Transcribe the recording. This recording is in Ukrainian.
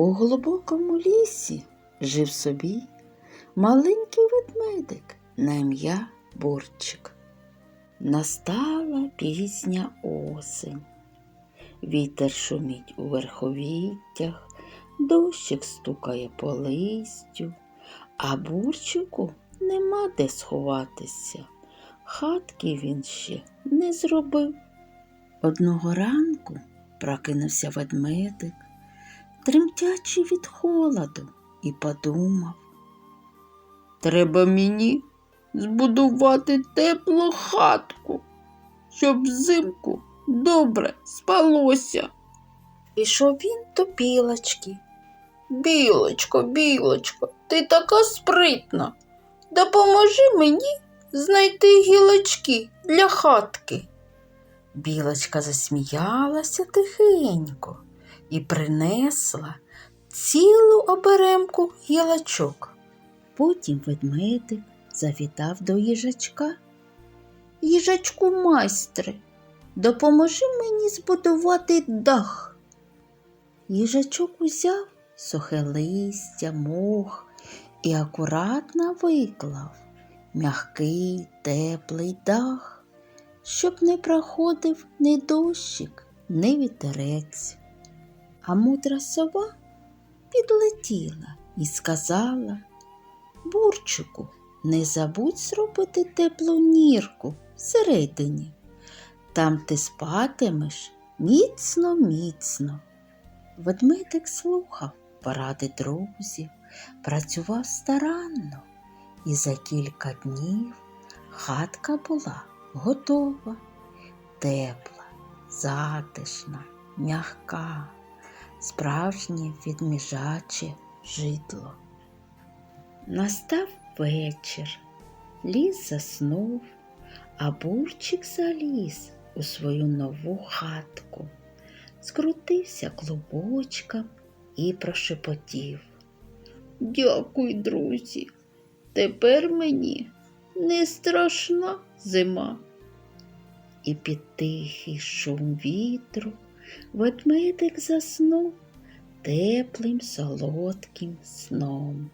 У глибокому лісі жив собі маленький ведмедик на ім'я Борчик. Настала пізня осень. Вітер шумить у верховіттях, дощик стукає по листю, а бурчику нема де сховатися. Хатки він ще не зробив. Одного ранку прокинувся ведмедик, тремтячий від холоду, і подумав. Треба мені збудувати теплу хатку, щоб взимку добре спалося. Пішов він до білочки. Білочко, білочко, ти така спритна. Допоможи мені знайти гілочки для хатки. Білочка засміялася тихенько і принесла цілу оберемку гілочок. Потім ведмедик завітав до їжачка. Їжачку майстре, допоможи мені збудувати дах. Їжачок узяв сухе листя, мох і акуратно виклав м'який теплий дах, щоб не проходив ні дощик, ні вітерець. А мудра сова підлетіла і сказала Бурчику, не забудь зробити теплу нірку всередині. Там ти спатимеш міцно, міцно. Ведмедик слухав поради друзів, працював старанно, і за кілька днів хатка була готова, тепла, затишна, м'яка, справжнє відміжаче житло. Настав вечір, ліс заснув, а бурчик заліз у свою нову хатку, скрутився клубочком і прошепотів. Дякую, друзі. Тепер мені не страшна зима. І під тихий шум вітру ведмедик заснув теплим солодким сном.